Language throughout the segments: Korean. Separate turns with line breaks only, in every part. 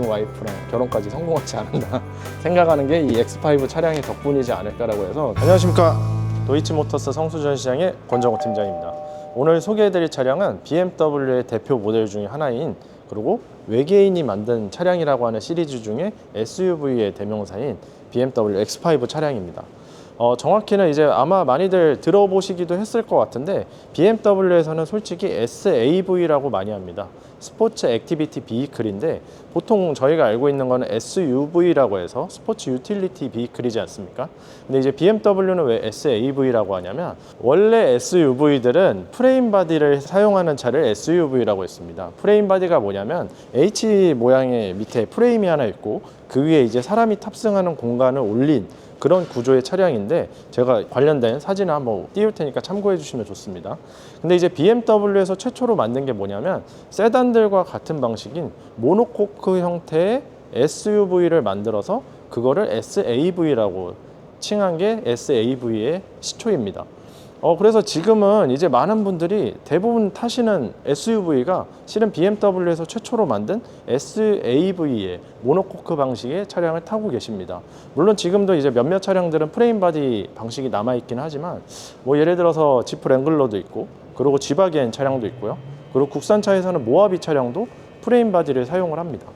지금 와이프랑 결혼까지 성공하지 않았나 생각하는 게 이 X5 차량의 덕분이지 않을까라고 해서 안녕하십니까 도이치모터스 성수전 시장의 권정호 팀장입니다. 오늘 소개해드릴 차량은 BMW의 대표 모델 중에 하나인 그리고 외계인이 만든 차량이라고 하는 시리즈 중에 SUV의 대명사인 BMW X5 차량입니다. 어, 정확히는 이제 아마 많이들 들어보시기도 했을 것 같은데 BMW에서는 솔직히 SAV라고 많이 합니다. 스포츠 액티비티 비이클인데 보통 저희가 알고 있는 거는 SUV라고 해서 스포츠 유틸리티 비이클이지 않습니까? 근데 이제 BMW는 왜 SAV라고 하냐면 원래 SUV들은 프레임 바디를 사용하는 차를 SUV라고 했습니다. 프레임 바디가 뭐냐면 H 모양의 밑에 프레임이 하나 있고 그 위에 이제 사람이 탑승하는 공간을 올린 그런 구조의 차량인데 제가 관련된 사진을 한번 띄울 테니까 참고해 주시면 좋습니다. 근데 이제 BMW에서 최초로 만든 게 뭐냐면 세단들과 같은 방식인 모노코크 형태의 SUV를 만들어서 그거를 SAV라고 칭한 게 SAV의 시초입니다. 어, 그래서 지금은 이제 많은 분들이 대부분 타시는 SUV가 실은 BMW에서 최초로 만든 SAV의 모노코크 방식의 차량을 타고 계십니다. 물론 지금도 이제 몇몇 차량들은 프레임 바디 방식이 남아있긴 하지만 뭐 예를 들어서 지프 랭글러도 있고 그리고 지바겐 차량도 있고요. 그리고 국산차에서는 모하비 차량도 프레임 바디를 사용을 합니다.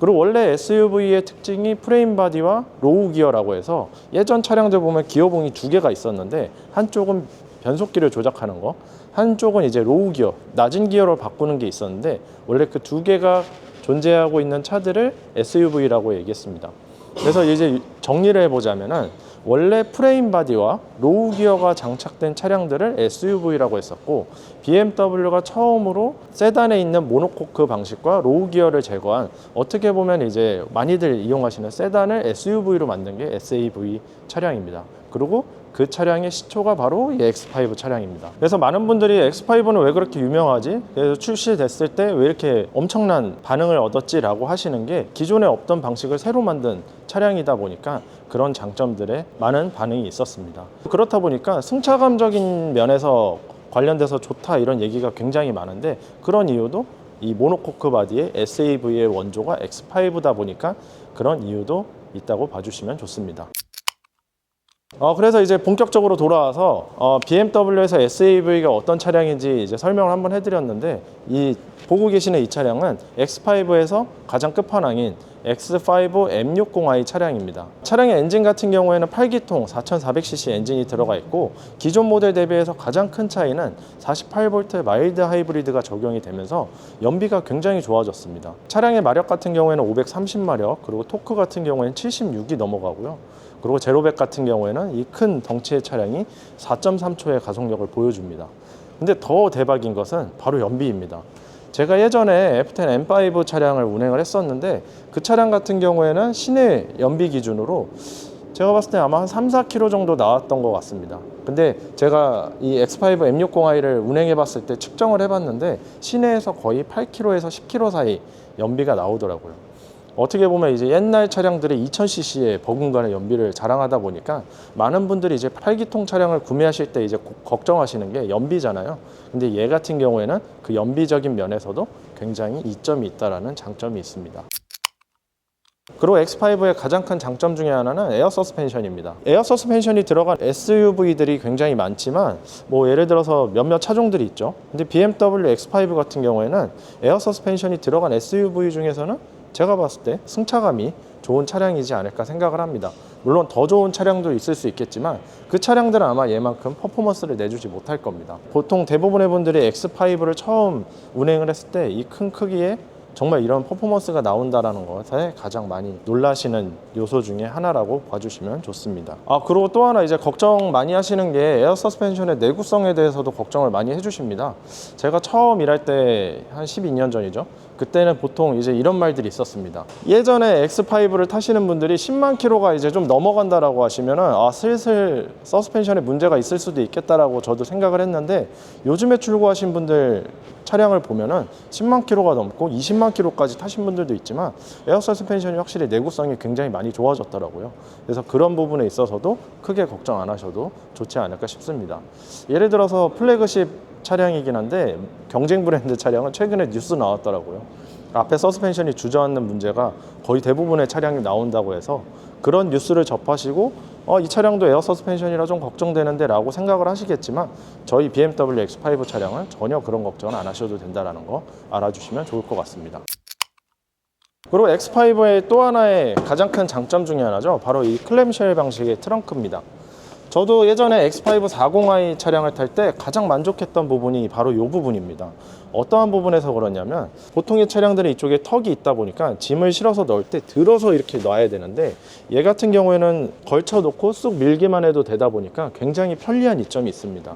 그리고 원래 SUV의 특징이 프레임 바디와 로우 기어라고 해서 예전 차량들 보면 기어봉이 두 개가 있었는데 한쪽은 변속기를 조작하는 거, 한쪽은 이제 로우 기어, 낮은 기어로 바꾸는 게 있었는데 원래 그 두 개가 존재하고 있는 차들을 SUV라고 얘기했습니다. 그래서 이제 정리를 해보자면은 원래 프레임 바디와 로우 기어가 장착된 차량들을 SUV라고 했었고 BMW가 처음으로 세단에 있는 모노코크 방식과 로우 기어를 제거한 어떻게 보면 이제 많이들 이용하시는 세단을 SUV로 만든 게 SAV 차량입니다. 그리고 그 차량의 시초가 바로 이 X5 차량입니다. 그래서 많은 분들이 X5는 왜 그렇게 유명하지? 그래서 출시됐을 때 왜 이렇게 엄청난 반응을 얻었지라고 하시는 게 기존에 없던 방식을 새로 만든 차량이다 보니까 그런 장점들에 많은 반응이 있었습니다. 그렇다 보니까 승차감적인 면에서 관련돼서 좋다 이런 얘기가 굉장히 많은데 그런 이유도 이 모노코크 바디의 SAV의 원조가 X5다 보니까 그런 이유도 있다고 봐주시면 좋습니다. 어, 그래서 이제 본격적으로 돌아와서 어, BMW에서 SAV가 어떤 차량인지 이제 설명을 한번 해드렸는데 이 보고 계시는 이 차량은 X5에서 가장 끝판왕인 X5 M60i 차량입니다. 차량의 엔진 같은 경우에는 8기통 4400cc 엔진이 들어가 있고 기존 모델 대비해서 가장 큰 차이는 48V 마일드 하이브리드가 적용이 되면서 연비가 굉장히 좋아졌습니다. 차량의 마력 같은 경우에는 530마력 그리고 토크 같은 경우에는 76이 넘어가고요. 그리고 제로백 같은 경우에는 이 큰 덩치의 차량이 4.3초의 가속력을 보여줍니다. 근데 더 대박인 것은 바로 연비입니다. 제가 예전에 F10 M5 차량을 운행을 했었는데 그 차량 같은 경우에는 시내 연비 기준으로 제가 봤을 때 아마 한 3, 4km 정도 나왔던 것 같습니다. 근데 제가 이 X5 M60i를 운행해 봤을 때 측정을 해 봤는데 시내에서 거의 8km에서 10km 사이 연비가 나오더라고요. 어떻게 보면 이제 옛날 차량들이 2000cc의 버금가는 연비를 자랑하다 보니까 많은 분들이 이제 8기통 차량을 구매하실 때 이제 고- 걱정하시는 게 연비잖아요. 근데 얘 같은 경우에는 그 연비적인 면에서도 굉장히 이점이 있다라는 장점이 있습니다. 그리고 X5의 가장 큰 장점 중에 하나는 에어 서스펜션입니다. 에어 서스펜션이 들어간 SUV들이 굉장히 많지만 뭐 예를 들어서 몇몇 차종들이 있죠. 근데 BMW X5 같은 경우에는 에어 서스펜션이 들어간 SUV 중에서는 제가 봤을 때 승차감이 좋은 차량이지 않을까 생각을 합니다. 물론 더 좋은 차량도 있을 수 있겠지만 그 차량들은 아마 얘만큼 퍼포먼스를 내주지 못할 겁니다. 보통 대부분의 분들이 X5를 처음 운행을 했을 때 이 큰 크기에 정말 이런 퍼포먼스가 나온다라는 것에 가장 많이 놀라시는 요소 중에 하나라고 봐주시면 좋습니다. 아 그리고 또 하나 이제 걱정 많이 하시는 게 에어 서스펜션의 내구성에 대해서도 걱정을 많이 해주십니다. 제가 처음 일할 때 한 12년 전이죠. 그때는 보통 이제 이런 말들이 있었습니다. 예전에 X5를 타시는 분들이 10만 킬로가 이제 좀 넘어간다라고 하시면은 아 슬슬 서스펜션에 문제가 있을 수도 있겠다라고 저도 생각을 했는데 요즘에 출고하신 분들 차량을 보면은 10만 킬로가 넘고 20만 킬로까지 타신 분들도 있지만 에어 서스펜션이 확실히 내구성이 굉장히 많이 좋아졌더라고요. 그래서 그런 부분에 있어서도 크게 걱정 안 하셔도 좋지 않을까 싶습니다. 예를 들어서 플래그십 차량이긴 한데 경쟁 브랜드 차량은 최근에 뉴스 나왔더라고요. 앞에 서스펜션이 주저앉는 문제가 거의 대부분의 차량이 나온다고 해서 그런 뉴스를 접하시고 어, 이 차량도 에어 서스펜션이라 좀 걱정되는데 라고 생각을 하시겠지만 저희 BMW X5 차량은 전혀 그런 걱정은 안 하셔도 된다는 거 알아주시면 좋을 것 같습니다. 그리고 X5의 또 하나의 가장 큰 장점 중에 하나죠. 바로 이 클램쉘 방식의 트렁크입니다. 저도 예전에 X5 40i 차량을 탈 때 가장 만족했던 부분이 바로 이 부분입니다. 어떠한 부분에서 그러냐면 보통의 차량들은 이쪽에 턱이 있다 보니까 짐을 실어서 넣을 때 들어서 이렇게 놔야 되는데 얘 같은 경우에는 걸쳐 놓고 쑥 밀기만 해도 되다 보니까 굉장히 편리한 이점이 있습니다.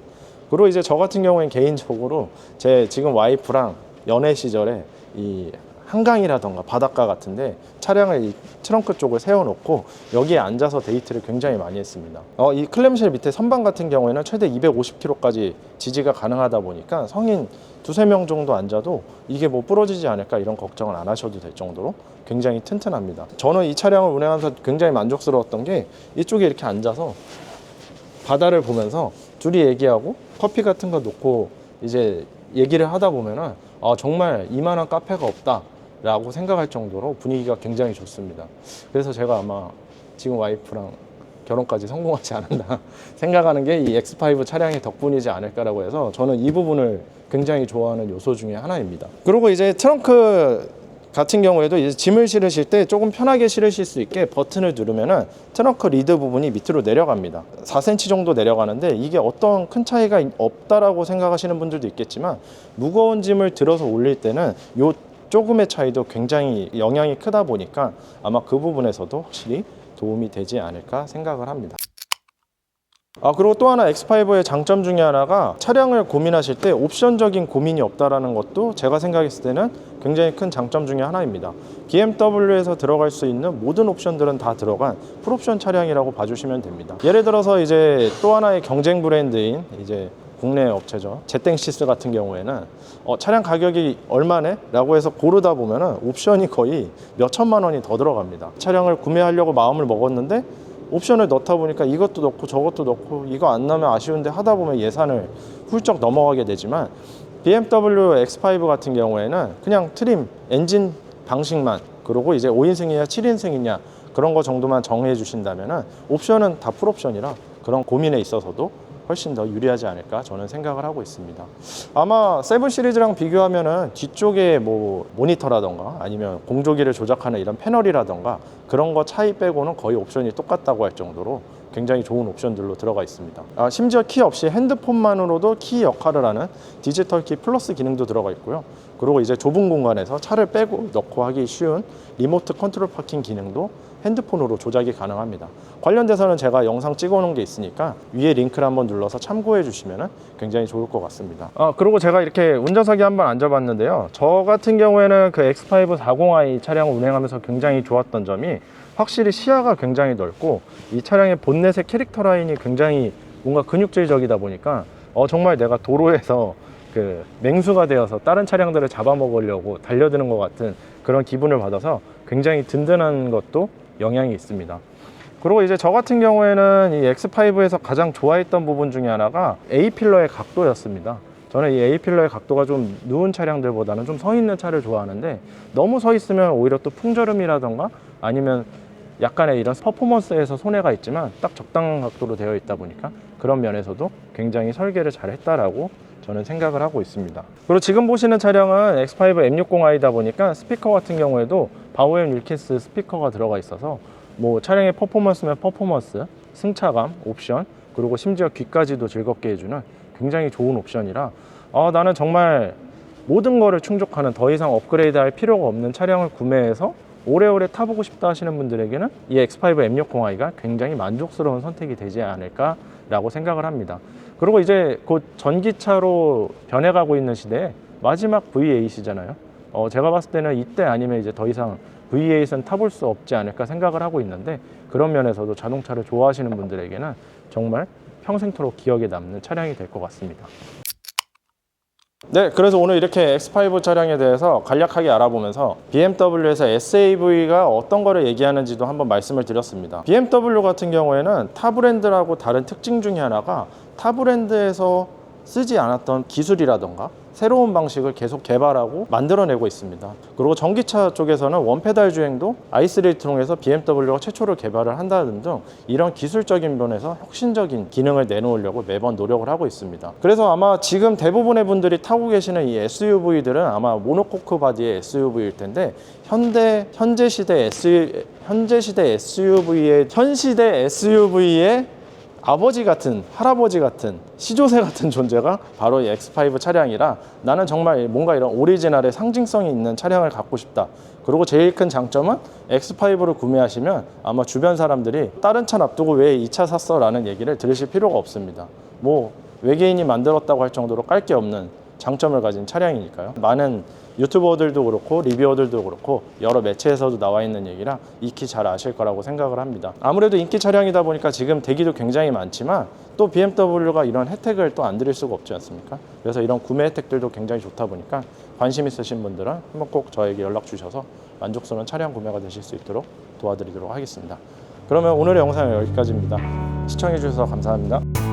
그리고 이제 저 같은 경우엔 개인적으로 제 지금 와이프랑 연애 시절에 이 한강이라던가 바닷가 같은데 차량을 이 트렁크 쪽을 세워놓고 여기에 앉아서 데이트를 굉장히 많이 했습니다. 어, 이 클램쉘 밑에 선반 같은 경우에는 최대 250kg까지 지지가 가능하다 보니까 성인 두세 명 정도 앉아도 이게 뭐 부러지지 않을까 이런 걱정은 안 하셔도 될 정도로 굉장히 튼튼합니다. 저는 이 차량을 운행하면서 굉장히 만족스러웠던 게 이쪽에 이렇게 앉아서 바다를 보면서 둘이 얘기하고 커피 같은 거 놓고 이제 얘기를 하다 보면은 아, 정말 이만한 카페가 없다 라고 생각할 정도로 분위기가 굉장히 좋습니다. 그래서 제가 아마 지금 와이프랑 결혼까지 성공하지 않았나 생각하는 게 이 X5 차량의 덕분이지 않을까라고 해서 저는 이 부분을 굉장히 좋아하는 요소 중에 하나입니다. 그리고 이제 트렁크 같은 경우에도 이제 짐을 실으실 때 조금 편하게 실으실 수 있게 버튼을 누르면은 트렁크 리드 부분이 밑으로 내려갑니다. 4cm 정도 내려가는데 이게 어떤 큰 차이가 없다라고 생각하시는 분들도 있겠지만 무거운 짐을 들어서 올릴 때는 요 조금의 차이도 굉장히 영향이 크다 보니까 아마 그 부분에서도 확실히 도움이 되지 않을까 생각을 합니다. 아 그리고 또 하나 X5의 장점 중에 하나가 차량을 고민하실 때 옵션적인 고민이 없다라는 것도 제가 생각했을 때는 굉장히 큰 장점 중에 하나입니다. BMW에서 들어갈 수 있는 모든 옵션들은 다 들어간 풀옵션 차량이라고 봐주시면 됩니다. 예를 들어서 이제 또 하나의 경쟁 브랜드인 이제 국내 업체죠. 제땡시스 같은 경우에는 어, 차량 가격이 얼마네? 라고 해서 고르다 보면은 옵션이 거의 몇 천만 원이 더 들어갑니다. 차량을 구매하려고 마음을 먹었는데 옵션을 넣다 보니까 이것도 넣고 저것도 넣고 이거 안 나면 아쉬운데 하다 보면 예산을 훌쩍 넘어가게 되지만 BMW X5 같은 경우에는 그냥 트림, 엔진 방식만 그리고 이제 5인승이냐 7인승이냐 그런 거 정도만 정해 주신다면은 옵션은 다 풀옵션이라 그런 고민에 있어서도 훨씬 더 유리하지 않을까 저는 생각을 하고 있습니다. 아마 세븐 시리즈랑 비교하면은 뒤쪽에 뭐 모니터라던가 아니면 공조기를 조작하는 이런 패널이라던가 그런 거 차이 빼고는 거의 옵션이 똑같다고 할 정도로 굉장히 좋은 옵션들로 들어가 있습니다. 아, 심지어 키 없이 핸드폰만으로도 키 역할을 하는 디지털 키 플러스 기능도 들어가 있고요. 그리고 이제 좁은 공간에서 차를 빼고 넣고 하기 쉬운 리모트 컨트롤 파킹 기능도 핸드폰으로 조작이 가능합니다. 관련돼서는 제가 영상 찍어 놓은 게 있으니까 위에 링크를 한번 눌러서 참고해 주시면 굉장히 좋을 것 같습니다. 아, 그리고 제가 이렇게 운전석에 한번 앉아봤는데요. 저 같은 경우에는 그 X5 40i 차량을 운행하면서 굉장히 좋았던 점이 확실히 시야가 굉장히 넓고 이 차량의 본넷의 캐릭터 라인이 굉장히 뭔가 근육질적이다 보니까 어, 정말 내가 도로에서 그 맹수가 되어서 다른 차량들을 잡아먹으려고 달려드는 것 같은 그런 기분을 받아서 굉장히 든든한 것도 영향이 있습니다. 그리고 이제 저 같은 경우에는 이 X5에서 가장 좋아했던 부분 중에 하나가 A 필러의 각도였습니다. 저는 이 A 필러의 각도가 좀 누운 차량들보다는 좀 서 있는 차를 좋아하는데 너무 서 있으면 오히려 또 풍절음이라던가 아니면 약간의 이런 퍼포먼스에서 손해가 있지만 딱 적당한 각도로 되어 있다 보니까 그런 면에서도 굉장히 설계를 잘 했다라고 저는 생각을 하고 있습니다. 그리고 지금 보시는 차량은 X5 M60i다 보니까 스피커 같은 경우에도 바우엠 윌키스 스피커가 들어가 있어서 뭐 차량의 퍼포먼스면 퍼포먼스, 승차감, 옵션 그리고 심지어 귀까지도 즐겁게 해주는 굉장히 좋은 옵션이라 아, 나는 정말 모든 거를 충족하는 더 이상 업그레이드 할 필요가 없는 차량을 구매해서 오래오래 타보고 싶다 하시는 분들에게는 이 X5 M60i가 굉장히 만족스러운 선택이 되지 않을까 라고 생각을 합니다. 그리고 이제 곧 전기차로 변해가고 있는 시대에 마지막 V8이잖아요. 어, 제가 봤을 때는 이때 아니면 이제 더 이상 V8은 타볼 수 없지 않을까 생각을 하고 있는데 그런 면에서도 자동차를 좋아하시는 분들에게는 정말 평생토록 기억에 남는 차량이 될 것 같습니다. 네, 그래서 오늘 이렇게 X5 차량에 대해서 간략하게 알아보면서 BMW에서 SAV가 어떤 거를 얘기하는지도 한번 말씀을 드렸습니다. BMW 같은 경우에는 타 브랜드라고 다른 특징 중에 하나가 타 브랜드에서 쓰지 않았던 기술이라던가 새로운 방식을 계속 개발하고 만들어내고 있습니다. 그리고 전기차 쪽에서는 원페달 주행도 i3를 통해서 BMW가 최초로 개발을 한다는 등 이런 기술적인 면에서 혁신적인 기능을 내놓으려고 매번 노력을 하고 있습니다. 그래서 아마 지금 대부분의 분들이 타고 계시는 이 SUV들은 아마 모노코크 바디의 SUV일 텐데 현대 현재 시대 SU 현재 시대 SUV의 현 시대 SUV의 아버지 같은 할아버지 같은 시조새 같은 존재가 바로 이 X5 차량이라 나는 정말 뭔가 이런 오리지널의 상징성이 있는 차량을 갖고 싶다. 그리고 제일 큰 장점은 X5를 구매하시면 아마 주변 사람들이 다른 차 놔두고 왜 이 차 샀어? 라는 얘기를 들으실 필요가 없습니다. 뭐 외계인이 만들었다고 할 정도로 깔 게 없는 장점을 가진 차량이니까요. 많은 유튜버들도 그렇고 리뷰어들도 그렇고 여러 매체에서도 나와 있는 얘기라 익히 잘 아실 거라고 생각을 합니다. 아무래도 인기 차량이다 보니까 지금 대기도 굉장히 많지만 또 BMW가 이런 혜택을 또 안 드릴 수가 없지 않습니까? 그래서 이런 구매 혜택들도 굉장히 좋다 보니까 관심 있으신 분들은 한번 꼭 저에게 연락 주셔서 만족스러운 차량 구매가 되실 수 있도록 도와드리도록 하겠습니다. 그러면 오늘의 영상은 여기까지입니다. 시청해 주셔서 감사합니다.